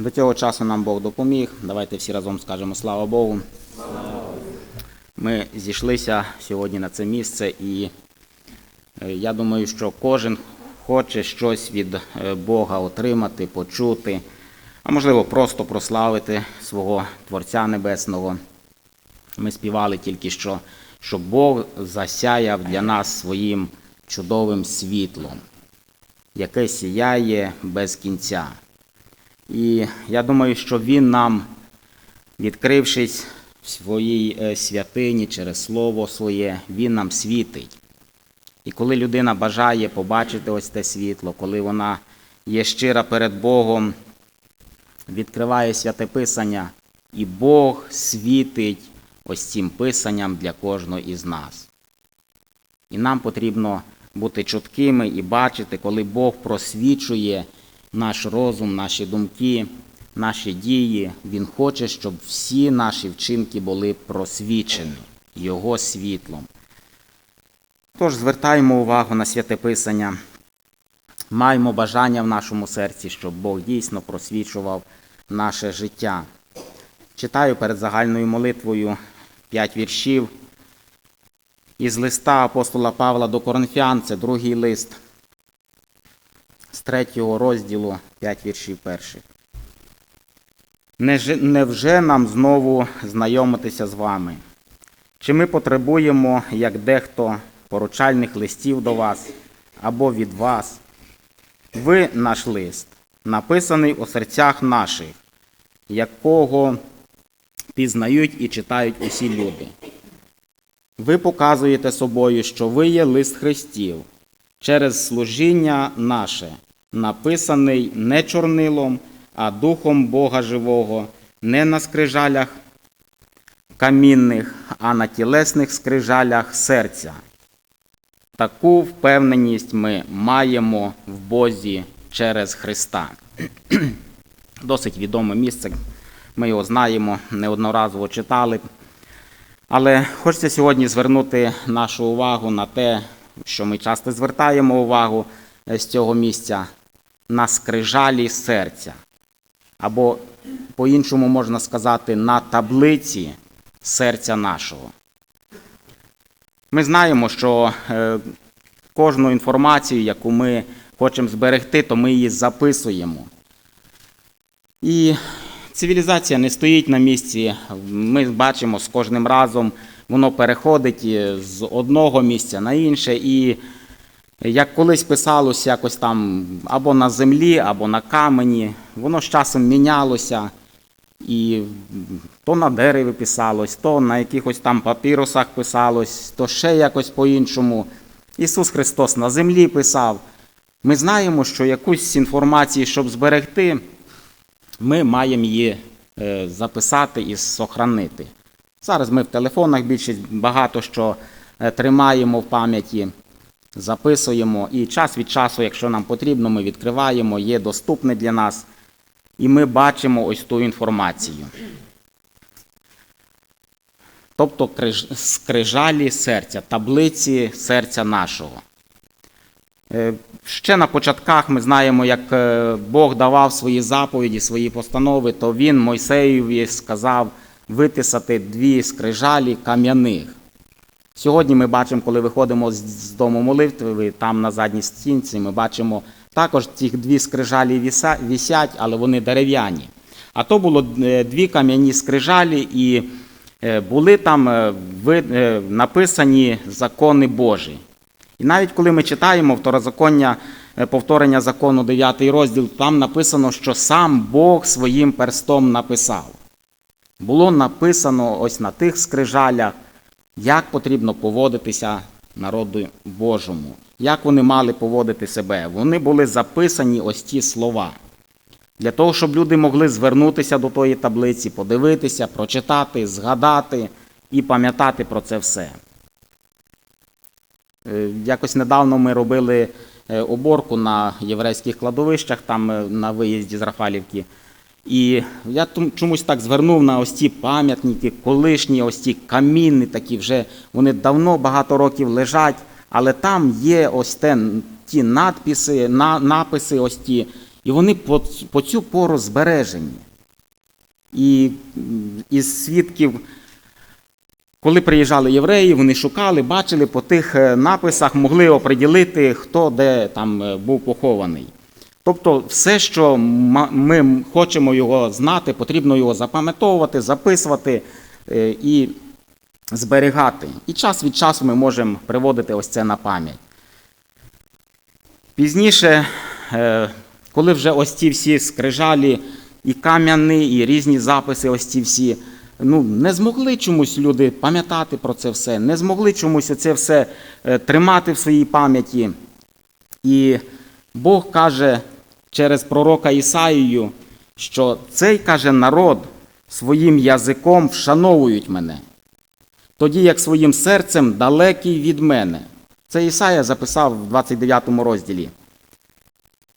До цього часу нам Бог допоміг. Давайте всі разом скажемо слава Богу. Ми зійшлися сьогодні на це місце, і е, я думаю, що кожен хоче щось від е, Бога отримати, почути, а можливо просто прославити свого Творця Небесного. Ми співали тільки що, що Бог засяяв для нас своїм чудовим світлом, яке сіяє без кінця. І я думаю, що Він нам, відкрившись в своїй е, святині через Слово своє, Він нам світить. І коли людина бажає побачити ось те світло, коли вона є щира перед Богом, відкриває святе Писання, і Бог світить ось цим писанням для кожного із нас. І нам потрібно бути чуткими і бачити, коли Бог просвічує наш розум, наші думки, наші дії. Він хоче, щоб всі наші вчинки були просвічені Його світлом. Тож звертаємо увагу на святе Писання, маємо бажання в нашому серці, щоб Бог дійсно просвічував наше життя. Читаю перед загальною молитвою п'ять віршів із листа апостола Павла до Коринфян, це другий лист, з третього розділу, п'ять віршів перших. Невже нам знову знайомитися з вами? Чи ми потребуємо, як дехто, поручальних листів до вас або від вас? Ви наш лист, написаний у серцях наших, якого пізнають і читають усі люди. Ви показуєте собою, що ви є лист Христів через служіння наше, написаний не чорнилом, а духом Бога живого, не на скрижалях камінних, а на тілесних скрижалях серця. Таку впевненість ми маємо в Бозі через Христа. Досить відоме місце, ми його знаємо, неодноразово читали. Але хочеться сьогодні звернути нашу увагу на те, що ми часто звертаємо увагу з цього місця на скрижалі серця. Або по-іншому можна сказати, на таблиці серця нашого. Ми знаємо, що е, кожну інформацію, яку ми хочемо зберегти, то ми її записуємо. І цивілізація не стоїть на місці. Ми бачимо з кожним разом, воно переходить е, з одного місця на інше. І як колись писалося якось там або на землі, або на камені, воно з часом мінялося. І то на дереві писалось, то на якихось там папірусах писалось, то ще якось по-іншому. Ісус Христос на землі писав. Ми знаємо, що якусь інформацію, щоб зберегти, ми маємо її е, записати і сохранити. Зараз ми в телефонах більшість багато що е, тримаємо в пам'яті, записуємо, і час від часу, якщо нам потрібно, ми відкриваємо, є доступне для нас, і ми бачимо ось ту інформацію. Тобто скрижалі серця, таблиці серця нашого. Е, Ще на початках ми знаємо, як е, Бог давав свої заповіді, свої постанови, то він Мойсеєві сказав витисати дві скрижалі кам'яних. Сьогодні ми бачимо, коли виходимо з- дому молитви, там на задній стінці, ми бачимо також ці дві скрижалі вісять, але вони дерев'яні. А то було е, дві кам'яні скрижалі, і е, були там е, написані закони Божі. І навіть коли ми читаємо второзаконня, повторення закону 9 розділ, там написано, що сам Бог своїм перстом написав. Було написано ось на тих скрижалях, як потрібно поводитися народу Божому, як вони мали поводити себе. Вони були записані ось ті слова. Для того, щоб люди могли звернутися до тої таблиці, подивитися, прочитати, згадати і пам'ятати про це все. Е, Якось недавно ми робили е, уборку на єврейських кладовищах, там е, на виїзді з Рафалівки. І я чомусь так звернув на ось ті пам'ятники, колишні, ось ті камінні такі вже, вони давно багато років лежать, але там є ось те, ті надписи, на, написи ось ті, І вони по, по цю пору збережені. І із свідків, коли приїжджали євреї, вони шукали, бачили по тих е, написах, могли оприділити, хто де там е, був похований. Тобто, все, що ми хочемо його знати, потрібно його запам'ятовувати, записувати е, і зберігати. І час від часу ми можемо приводити ось це на пам'ять. Пізніше, е, коли вже ось ці всі скрижалі, і кам'яни, і різні записи, ось ці всі, ну, не змогли чомусь люди пам'ятати про це все, не змогли чомусь це все е, тримати в своїй пам'яті. І Бог каже через пророка Ісаїю, що цей каже народ своїм язиком вшановують мене, тоді як своїм серцем далекий від мене. Це Ісая записав в 29 розділі.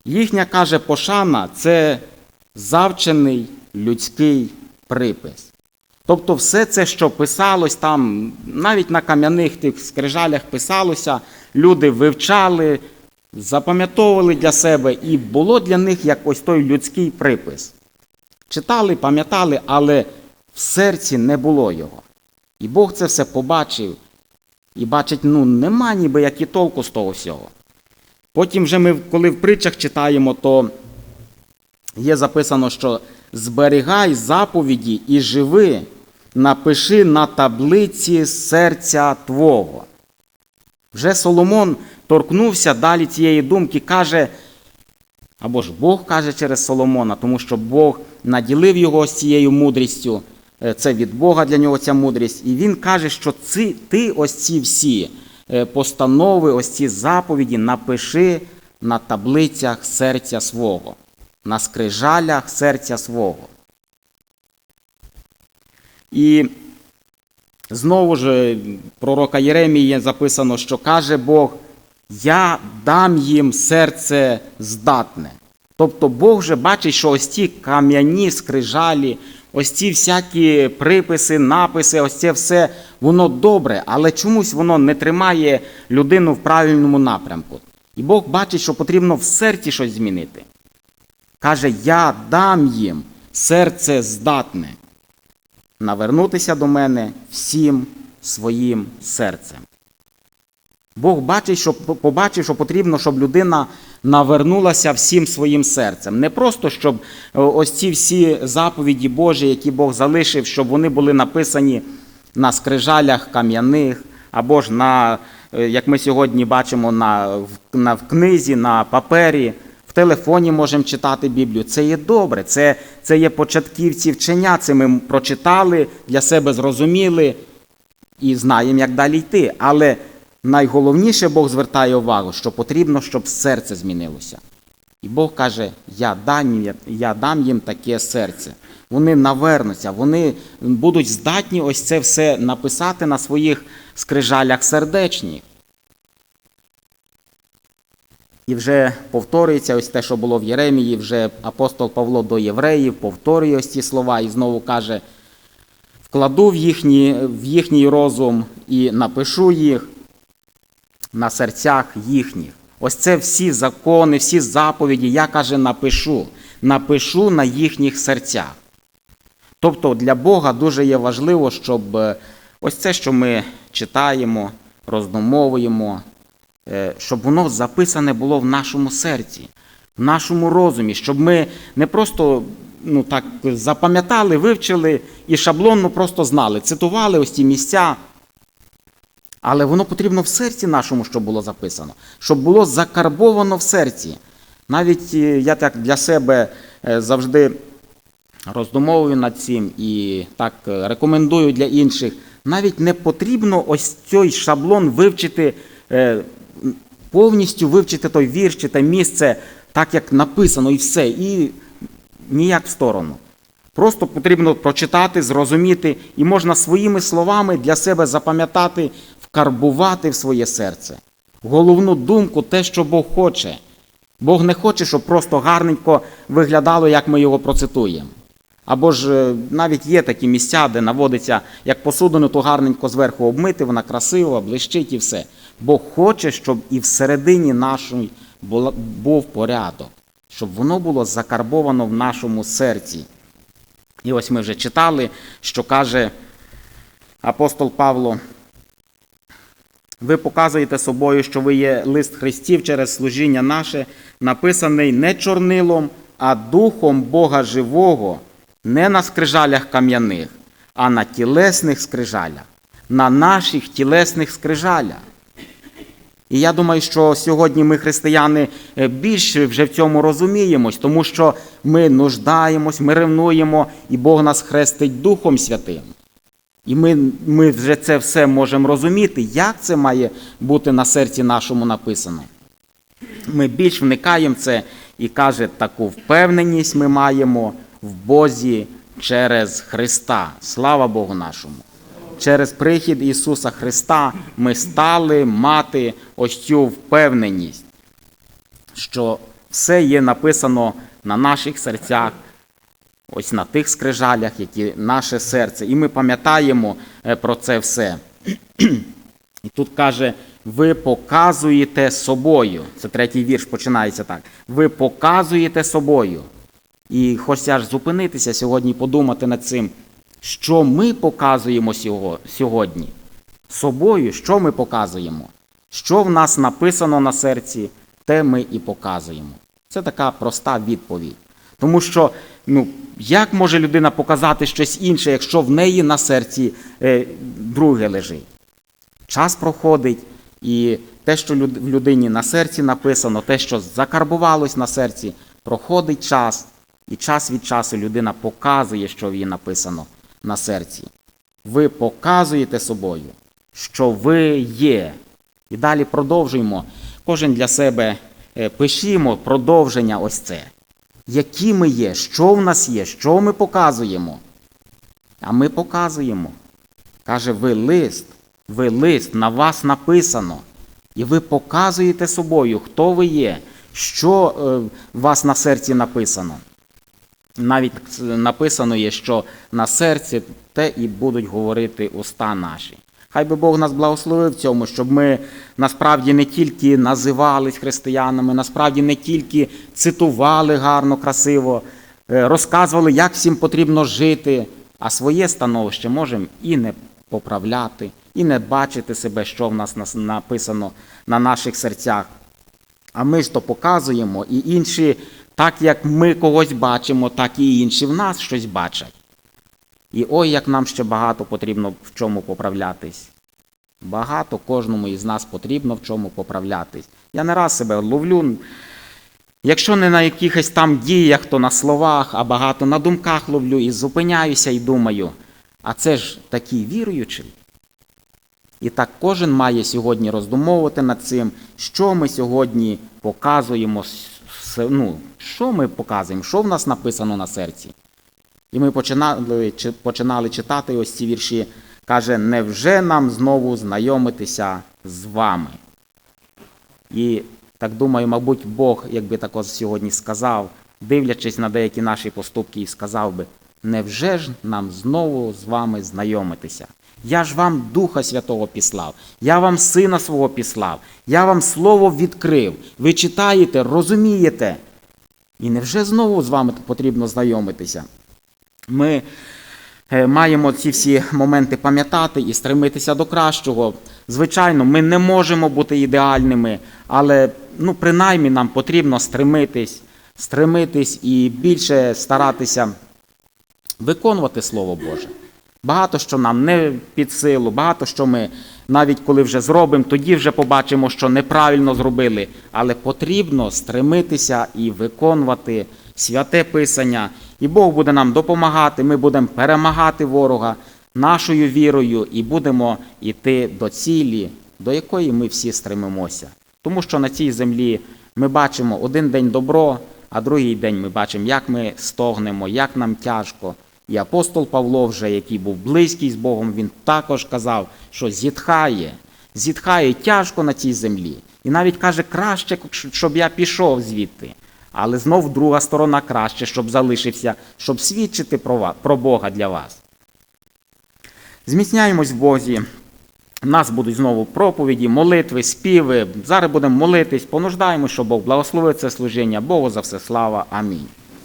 Їхня каже пошана це завчений людський припис. Тобто все це, що писалось там, навіть на кам'яних тих скрижалях писалося, люди вивчали, запам'ятовували для себе, і було для них як ось той людський припис. Читали, пам'ятали, але в серці не було його. І Бог це все побачив і бачить, ну нема ніби як і толку з того всього. Потім вже ми, коли в притчах читаємо, то є записано, що зберігай заповіді і живи, напиши на таблиці серця Твого. Вже Соломон торкнувся далі цієї думки, каже, або ж Бог каже через Соломона, тому що Бог наділив його цією мудрістю. Е, Це від Бога для нього ця мудрість. І він каже, що ці, ти ось ці всі е, постанови, ось ці заповіді напиши на таблицях серця свого, на скрижалях серця свого. І знову ж е, пророка Єремії записано, що каже Бог, я дам їм серце здатне. Тобто Бог вже бачить, що ось ці кам'яні скрижалі, ось ці всякі приписи, написи, ось це все, воно добре, але чомусь воно не тримає людину в правильному напрямку. І Бог бачить, що потрібно в серці щось змінити. Каже, я дам їм серце здатне навернутися до мене всім своїм серцем. Бог бачить, що, побачив, що потрібно, щоб людина навернулася всім своїм серцем. Не просто, щоб е, ось ці всі заповіді Божі, які Бог залишив, щоб вони були написані на скрижалях кам'яних, або ж на, е, як ми сьогодні бачимо, на, на, в книзі, на папері, в телефоні можемо читати Біблію. Це є добре, це, це є початківці вчення, це ми прочитали, для себе зрозуміли і знаємо, як далі йти. Але найголовніше Бог звертає увагу, що потрібно, щоб серце змінилося. І Бог каже: я дам, їм- я дам їм таке серце. Вони навернуться, вони будуть здатні ось це все написати на своїх скрижалях сердечні. І вже повторюється ось те, що було в Єремії, вже апостол Павло до євреїв повторює ось ці слова і знову каже: вкладу в їхній, в їхній розум і напишу їх на серцях їхніх. Ось це всі закони, всі заповіді, я каже, напишу. Напишу на їхніх серцях. Тобто для Бога дуже є важливо, щоб е, ось це, що ми читаємо, роздумовуємо, щоб воно записане було в нашому серці, в нашому розумі, щоб ми не просто ну, так, запам'ятали, вивчили і шаблонно просто знали, цитували ось ці місця. Але воно потрібно в серці нашому, щоб було записано, щоб було закарбовано в серці. Навіть е, я так для себе е, завжди роздумовую над цим і так е, рекомендую для інших. Навіть не потрібно ось цей шаблон вивчити, е, повністю вивчити той вірш чи те місце, так як написано, і все, і ніяк в сторону. Просто потрібно прочитати, зрозуміти, і можна своїми словами для себе запам'ятати, вкарбувати в своє серце. Головну думку, те, що Бог хоче. Бог не хоче, щоб просто гарненько виглядало, як ми його процитуємо. Або ж е, навіть є такі місця, де наводиться як посудину, то гарненько зверху обмити, вона красива, блищить і все. Бог хоче, щоб і всередині нашої був порядок, щоб воно було закарбовано в нашому серці. І ось ми вже читали, що каже апостол Павло. Ви показуєте собою, що ви є лист Христів через служіння наше, написаний не чорнилом, а духом Бога живого, не на скрижалях кам'яних, а на тілесних скрижалях, на наших тілесних скрижалях. І я думаю, що сьогодні ми, християни, е, більше вже в цьому розуміємось, тому що ми нуждаємось, ми ревнуємо, і Бог нас хрестить Духом Святим. І ми, ми вже це все можемо розуміти, як це має бути на серці нашому написано. Ми більш вникаємо в це і каже, таку впевненість ми маємо в Бозі через Христа. Слава Богу нашому! Через прихід Ісуса Христа ми стали мати ось цю впевненість, що все є написано на наших серцях, ось на тих скрижалях, які наше серце. І ми пам'ятаємо е, про це все. І тут каже, ви показуєте собою. Це третій вірш починається так. Ви показуєте собою. І хочеться аж зупинитися сьогодні подумати над цим, що ми показуємо сього- сьогодні. Собою, що ми показуємо? Що в нас написано на серці, те ми і показуємо. Це така проста відповідь. Тому що, ну, як може людина показати щось інше, якщо в неї на серці е, друге лежить? Час проходить, і те, що в людині на серці написано, те, що закарбувалось на серці, проходить час, і час від часу людина показує, що в її написано на серці. Ви показуєте собою, що ви є. І далі продовжуємо. Кожен для себе е, пишімо продовження ось це. Які ми є, що в нас є, що ми показуємо. А ми показуємо. Каже, ви лист, ви лист, на вас написано. І ви показуєте собою, хто ви є, що е, у вас на серці написано. Навіть написано є, що на серці те і будуть говорити уста наші. Хай би Бог нас благословив в цьому, щоб ми насправді не тільки називались християнами, насправді не тільки цитували гарно, красиво, е, розказували, як всім потрібно жити, а своє становище можемо і не поправляти, і не бачити себе, що в нас нас написано на наших серцях. А ми ж то показуємо, і інші, так як ми когось бачимо, так і інші в нас щось бачать. І ой, як нам ще багато потрібно в чому поправлятись. Багато кожному із нас потрібно в чому поправлятись. Я не раз себе ловлю, якщо не на якихось там діях, то на словах, а багато на думках ловлю і зупиняюся і думаю, а це ж такий віруючий. І так кожен має сьогодні роздумовувати над цим, що ми сьогодні показуємо, ну, що ми показуємо, що в нас написано на серці. І ми починали, чи- починали читати ось ці вірші. Каже, невже нам знову знайомитися з вами? І так думаю, мабуть, Бог, якби також сьогодні сказав, дивлячись на деякі наші поступки, і сказав би, невже ж нам знову з вами знайомитися? Я ж вам Духа Святого післав, я вам Сина свого післав, я вам Слово відкрив. Ви читаєте, розумієте. І невже знову з вами потрібно знайомитися? Ми е, маємо ці всі моменти пам'ятати і стремитися до кращого. Звичайно, ми не можемо бути ідеальними, але ну, принаймні нам потрібно стремитись, стремитись і більше старатися виконувати Слово Боже. Багато що нам не під силу, багато що ми навіть коли вже зробимо, тоді вже побачимо, що неправильно зробили. Але потрібно стремитися і виконувати святе Писання. І Бог буде нам допомагати, ми будемо перемагати ворога нашою вірою і будемо йти до цілі, до якої ми всі стремимося. Тому що на цій землі ми бачимо один день добро, а другий день ми бачимо, як ми стогнемо, як нам тяжко. І апостол Павло, вже, який був близький з Богом, він також казав, що зітхає, зітхає тяжко на цій землі. І навіть каже, краще, щоб я пішов звідти. Але знов друга сторона краще, щоб залишився, щоб свідчити про, ва- про Бога для вас. Зміцняємось в Бозі, У нас будуть знову проповіді, молитви, співи. Зараз будемо молитись, понуждаємо, щоб Бог благословив це служіння. Богу за все слава. Амінь.